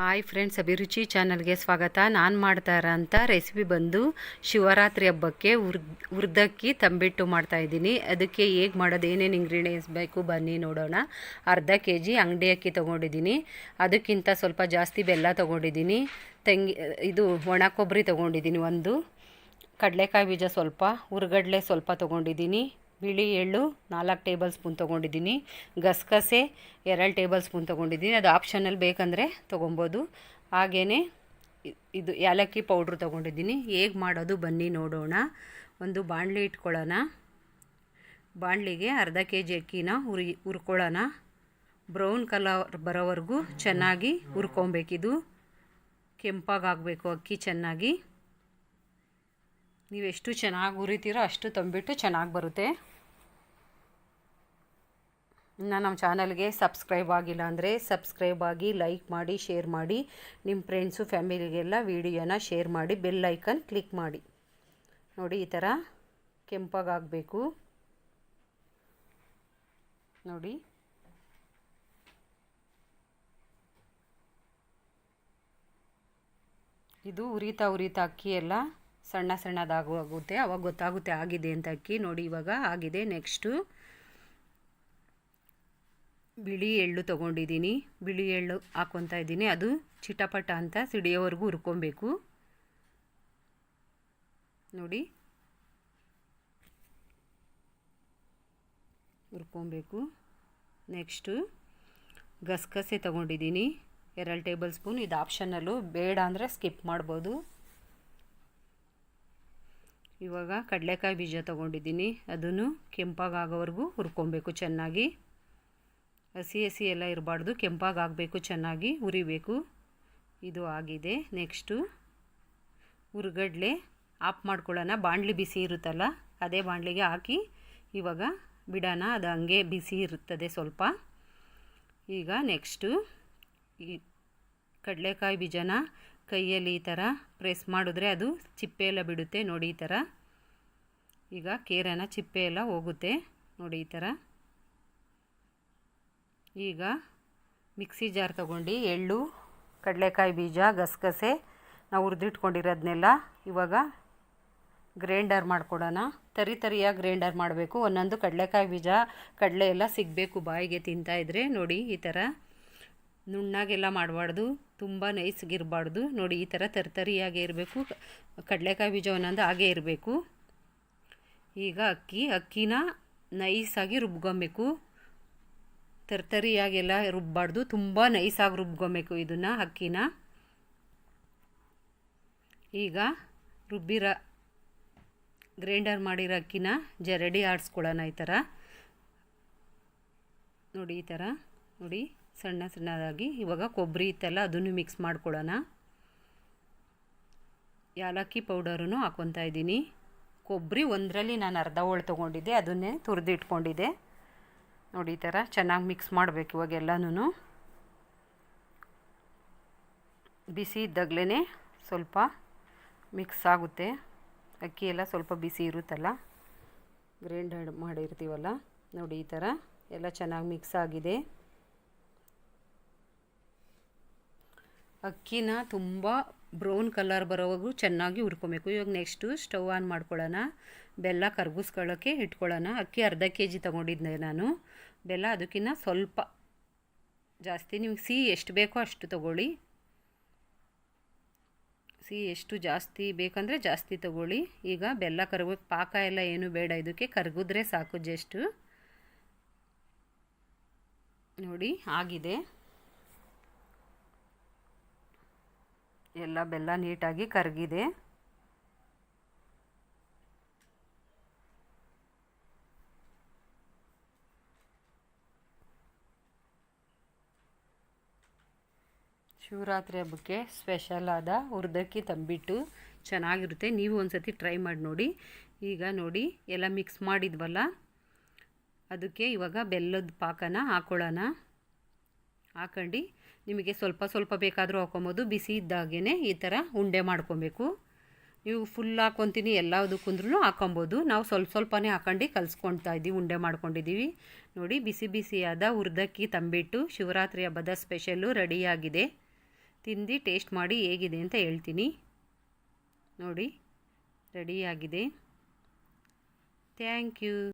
Hi friends, ಅಭಿರುಚಿ ಚಾನಲ್ಗೆ ಸ್ವಾಗತ. ನಾನು ಮಾಡ್ತಾ ಇರೋಂಥ ರೆಸಿಪಿ ಬಂದು ಶಿವರಾತ್ರಿ ಹಬ್ಬಕ್ಕೆ ಉರ್, ಉರ್ದಕ್ಕಿ ತಂಬಿಟ್ಟು ಮಾಡ್ತಾ ಇದ್ದೀನಿ. ಅದಕ್ಕೆ ಹೇಗೆ ಮಾಡೋದು, ಏನೇನು ಇಂಗ್ರೀಡಿಯೆಂಟ್ಸ್ ಬೇಕು ಬನ್ನಿ ನೋಡೋಣ. ಅರ್ಧ ಕೆ ಜಿ ಅಂಗಡಿ ಅಕ್ಕಿ ತೊಗೊಂಡಿದ್ದೀನಿ. ಅದಕ್ಕಿಂತ ಸ್ವಲ್ಪ ಜಾಸ್ತಿ ಬೆಲ್ಲ ತೊಗೊಂಡಿದ್ದೀನಿ. ತೆಂಗಿ, ಇದು ಒಣ ಕೊಬ್ಬರಿ ತೊಗೊಂಡಿದ್ದೀನಿ ಒಂದು. ಕಡಲೆಕಾಯಿ ಬೀಜ ಸ್ವಲ್ಪ ಹುರ್ಗಡ್ಲೆ ಸ್ವಲ್ಪ ತೊಗೊಂಡಿದ್ದೀನಿ. ಬಿಳಿ ಎಳ್ಳು ನಾಲ್ಕು ಟೇಬಲ್ ಸ್ಪೂನ್ ತೊಗೊಂಡಿದ್ದೀನಿ. ಗಸಗಸೆ ಎರಡು ಟೇಬಲ್ ಸ್ಪೂನ್ ತೊಗೊಂಡಿದ್ದೀನಿ. ಅದು ಆಪ್ಷನಲ್ಲಿ ಬೇಕಂದರೆ ತೊಗೊಬೋದು. ಹಾಗೆಯೇ ಇದು ಏಲಕ್ಕಿ ಪೌಡ್ರ್ ತೊಗೊಂಡಿದ್ದೀನಿ. ಹೇಗೆ ಮಾಡೋದು ಬನ್ನಿ ನೋಡೋಣ. ಒಂದು ಬಾಣಲಿ ಇಟ್ಕೊಳ್ಳೋಣ. ಬಾಣಲಿಗೆ ಅರ್ಧ ಕೆ ಜಿ ಅಕ್ಕಿನ ಹುರಿ ಹುರ್ಕೊಳ್ಳೋಣ. ಬ್ರೌನ್ ಕಲರ್ ಬರೋವರೆಗೂ ಚೆನ್ನಾಗಿ ಹುರ್ಕೊಬೇಕಿದು. ಕೆಂಪಾಗಬೇಕು ಅಕ್ಕಿ ಚೆನ್ನಾಗಿ. ನೀವು ಎಷ್ಟು ಚೆನ್ನಾಗಿ ಉರಿತೀರೋ ಅಷ್ಟು ತಂಬಿಟ್ಟು ಚೆನ್ನಾಗಿ ಬರುತ್ತೆ. ಇನ್ನು ನಮ್ಮ ಚಾನಲ್ಗೆ ಸಬ್ಸ್ಕ್ರೈಬ್ ಆಗಿಲ್ಲ ಅಂದರೆ ಸಬ್ಸ್ಕ್ರೈಬ್ ಆಗಿ ಲೈಕ್ ಮಾಡಿ, ಶೇರ್ ಮಾಡಿ. ನಿಮ್ಮ ಫ್ರೆಂಡ್ಸು, ಫ್ಯಾಮಿಲಿಗೆಲ್ಲ ವೀಡಿಯೋನ ಶೇರ್ ಮಾಡಿ, ಬೆಲ್ ಐಕನ್ ಕ್ಲಿಕ್ ಮಾಡಿ. ನೋಡಿ, ಈ ಥರ ಕೆಂಪಾಗಬೇಕು ನೋಡಿ. ಇದು ಉರಿತಾ ಉರಿತಾ ಅಕ್ಕಿ ಎಲ್ಲ ಸಣ್ಣ ಸಣ್ಣದಾಗುತ್ತೆ ಅವಾಗ ಗೊತ್ತಾಗುತ್ತೆ ಆಗಿದೆ ಅಂತ ಅಕ್ಕಿ. ನೋಡಿ ಇವಾಗ ಆಗಿದೆ. ನೆಕ್ಸ್ಟು ಬಿಳಿ ಎಳ್ಳು ತೊಗೊಂಡಿದ್ದೀನಿ. ಬಿಳಿ ಎಳ್ಳು ಹಾಕ್ಕೊತಾ ಇದ್ದೀನಿ. ಅದು ಚಿಟಪಟ ಅಂತ ಸಿಡಿಯೋವರೆಗೂ ಹುರ್ಕೊಬೇಕು. ನೋಡಿ. ಹುರ್ಕೊಬೇಕು. ನೆಕ್ಸ್ಟು ಗಸಗಸೆ ತೊಗೊಂಡಿದ್ದೀನಿ. ಎರಡು ಟೇಬಲ್ ಸ್ಪೂನ್. ಇದು ಆಪ್ಷನಲ್ಲು. ಬೇಡ ಅಂದರೆ ಸ್ಕಿಪ್ ಮಾಡ್ಬೋದು. ಇವಾಗ ಕಡಲೆಕಾಯಿ ಬೀಜ ತೊಗೊಂಡಿದ್ದೀನಿ. ಅದನ್ನು ಕೆಂಪಾಗೋವರೆಗೂ ಹುರ್ಕೊಬೇಕು ಚೆನ್ನಾಗಿ. ಹಸಿ ಹಸಿ ಎಲ್ಲ ಇರಬಾರ್ದು ಕೆಂಪಾಗಬೇಕು ಚೆನ್ನಾಗಿ ಹುರಿಬೇಕು. ಇದು ಆಗಿದೆ. ನೆಕ್ಸ್ಟು ಹುರ್ಗಡ್ಲೆ ಆಫ್ ಮಾಡ್ಕೊಳ್ಳೋಣ. ಬಾಣಲಿ ಬಿಸಿ ಇರುತ್ತಲ್ಲ, ಅದೇ ಬಾಣಲಿಗೆ ಹಾಕಿ ಇವಾಗ ಬಿಡೋಣ. ಅದು ಹಂಗೆ ಬಿಸಿ ಇರುತ್ತದೆ ಸ್ವಲ್ಪ. ಈಗ ನೆಕ್ಸ್ಟು ಈ ಕಡಲೆಕಾಯಿ ಬೀಜನ ಕೈಯಲ್ಲಿ ಈ ಥರ ಪ್ರೆಸ್ ಮಾಡಿದ್ರೆ ಅದು ಚಿಪ್ಪೆ ಎಲ್ಲ ಬಿಡುತ್ತೆ. ನೋಡಿ ಈ ಥರ. ಈಗ ಕೇರನ ಚಿಪ್ಪೆ ಎಲ್ಲ ಹೋಗುತ್ತೆ. ನೋಡಿ ಈ ಥರ. ಈಗ ಮಿಕ್ಸಿ ಜಾರ್ ತೊಗೊಂಡು ಎಳ್ಳು, ಕಡಲೆಕಾಯಿ ಬೀಜ, ಗಸಗಸೆ, ನಾವು ಹುರಿದಿಟ್ಕೊಂಡಿರೋದನ್ನೆಲ್ಲ ಇವಾಗ ಗ್ರೈಂಡರ್ ಮಾಡಿಕೊಡೋಣ. ತರಿ ತರಿಯಾಗಿ ಗ್ರೈಂಡರ್ ಮಾಡಬೇಕು. ಒಂದೊಂದು ಕಡಲೆಕಾಯಿ ಬೀಜ, ಕಡಲೆ ಎಲ್ಲ ಸಿಗಬೇಕು ಬಾಯಿಗೆ ತಿಂತಾಯಿದ್ರೆ ನೋಡಿ ಈ ಥರ. ನುಣ್ಣಾಗೆಲ್ಲ ಮಾಡಬಾರ್ದು, ತುಂಬ ನೈಸ್ಗಿರಬಾರ್ದು. ನೋಡಿ, ಈ ಥರ ತರ್ತರಿಯಾಗೇ ಇರಬೇಕು. ಕಡಲೆಕಾಯಿ ಬೀಜ ಒಂದೊಂದು ಹಾಗೆ ಇರಬೇಕು. ಈಗ ಅಕ್ಕಿ, ಅಕ್ಕಿನ ನೈಸಾಗಿ ರುಬ್ಕೊಬೇಕು. ತರ್ತರಿಯಾಗೆಲ್ಲ ರುಬ್ಬಾರ್ದು, ತುಂಬ ನೈಸಾಗಿ ರುಬ್ಕೊಬೇಕು ಇದನ್ನು, ಅಕ್ಕಿನ. ಈಗ ರುಬ್ಬಿರ ಗ್ರೈಂಡರ್ ಮಾಡಿರೋ ಅಕ್ಕಿನ ಜರಡಿ ಆಡಿಸ್ಕೊಳ್ಳೋಣ ಈ ಥರ ನೋಡಿ, ಈ ಥರ ನೋಡಿ. ಸಣ್ಣ ಸಣ್ಣದಾಗಿ. ಇವಾಗ ಕೊಬ್ಬರಿ ಇತ್ತಲ್ಲ ಅದನ್ನು ಮಿಕ್ಸ್ ಮಾಡ್ಕೊಳ್ಳೋಣ. ಯಾಲಕ್ಕಿ ಪೌಡರನ್ನು ಹಾಕ್ಕೊತಾ ಇದ್ದೀನಿ. ಕೊಬ್ಬರಿ ಒಂದರಲ್ಲಿ ನಾನು ಅರ್ಧ ಹೋಳು ತೊಗೊಂಡಿದ್ದೆ, ಅದನ್ನೇ ತುರಿದಿಟ್ಕೊಂಡಿದ್ದೆ ನೋಡಿ, ಈ ಥರ ಚೆನ್ನಾಗಿ ಮಿಕ್ಸ್ ಮಾಡಬೇಕು ಇವಾಗ ಎಲ್ಲನೂ ಬಿಸಿ ಇದ್ದಾಗಲೇ ಸ್ವಲ್ಪ ಮಿಕ್ಸ್ ಆಗುತ್ತೆ. ಅಕ್ಕಿ ಎಲ್ಲ ಸ್ವಲ್ಪ ಬಿಸಿ ಇರುತ್ತಲ್ಲ, ಗ್ರೈಂಡ್ ಮಾಡಿರ್ತೀವಲ್ಲ. ನೋಡಿ, ಈ ಥರ ಎಲ್ಲ ಚೆನ್ನಾಗಿ ಮಿಕ್ಸ್ ಆಗಿದೆ. ಅಕ್ಕಿನ ತುಂಬ ಬ್ರೌನ್ ಕಲರ್ ಬರೋವಾಗೂ ಚೆನ್ನಾಗಿ ಹುರ್ಕೊಬೇಕು. ಇವಾಗ ನೆಕ್ಸ್ಟು ಸ್ಟವ್ ಆನ್ ಮಾಡ್ಕೊಳ್ಳೋಣ. ಬೆಲ್ಲ ಕರ್ಗಿಸ್ಕೊಳ್ಳೋಕ್ಕೆ ಇಟ್ಕೊಳ್ಳೋಣ. ಅಕ್ಕಿ ಅರ್ಧ ಕೆ ಜಿ ತೊಗೊಂಡಿದ್ದೆ ನಾನು. ಬೆಲ್ಲ ಅದಕ್ಕಿಂತ ಸ್ವಲ್ಪ. ಜಾಸ್ತಿ ನಿಮ್ಗೆ ಸಿಹಿ ಎಷ್ಟು ಬೇಕೋ ಅಷ್ಟು ತೊಗೊಳ್ಳಿ. ಸಿಹಿ ಎಷ್ಟು ಜಾಸ್ತಿ ಬೇಕಂದರೆ ಜಾಸ್ತಿ ತೊಗೊಳ್ಳಿ. ಈಗ ಬೆಲ್ಲ ಕರ್ಗ ಪಾಕ ಎಲ್ಲ ಏನು ಬೇಡ. ಇದಕ್ಕೆ ಕರಗಿದ್ರೆ ಸಾಕು ಜಸ್ಟು ನೋಡಿ, ಆಗಿದೆ. ಎಲ್ಲ ಬೆಲ್ಲ ನೀಟಾಗಿ ಕರಗಿದೆ. ಶಿವರಾತ್ರಿ ಹಬ್ಬಕ್ಕೆ ಸ್ಪೆಷಲ್ ಆದ ಹುರ್ದಕ್ಕಿ ತಂಬಿಟ್ಟು ಚೆನ್ನಾಗಿರುತ್ತೆ. ನೀವು ಒಂದು ಸತಿ ಟ್ರೈ ಮಾಡಿ ನೋಡಿ. ಈಗ ನೋಡಿ, ಎಲ್ಲ ಮಿಕ್ಸ್ ಮಾಡಿದ್ವಲ್ಲ? ಅದಕ್ಕೆ ಇವಾಗ ಬೆಲ್ಲದ ಪಾಕನ ಹಾಕ್ಕೊಳ್ಳೋಣ ಹಾಕೊಂಡು. ನಿಮಗೆ ಸ್ವಲ್ಪ ಸ್ವಲ್ಪ ಬೇಕಾದರೂ ಹಾಕೊಬೋದು. ಬಿಸಿ ಇದ್ದಾಗೇ ಈ ಥರ ಉಂಡೆ ಮಾಡ್ಕೊಬೇಕು. ನೀವು ಫುಲ್ ಹಾಕ್ಕೊತೀನಿ ಎಲ್ಲದಕ್ಕಂದ್ರೂ ಹಾಕೊಬೋದು. ನಾವು ಸ್ವಲ್ಪ ಸ್ವಲ್ಪನೇ ಹಾಕೊಂಡು ಕಲಿಸ್ಕೊಳ್ತಾ ಇದ್ದೀವಿ, ಉಂಡೆ ಮಾಡ್ಕೊಂಡಿದ್ದೀವಿ. ನೋಡಿ, ಬಿಸಿ ಬಿಸಿಯಾದ ಹುರ್ದಕ್ಕಿ ತಂಬಿಟ್ಟು ಶಿವರಾತ್ರಿ ಹಬ್ಬದ ಸ್ಪೆಷಲ್ಲು ರೆಡಿಯಾಗಿದೆ. ತಿಂದು ಟೇಸ್ಟ್ ಮಾಡಿ ಹೇಗಿದೆ ಅಂತ ಹೇಳ್ತೀನಿ. ನೋಡಿ, ರೆಡಿಯಾಗಿದೆ. Thank you.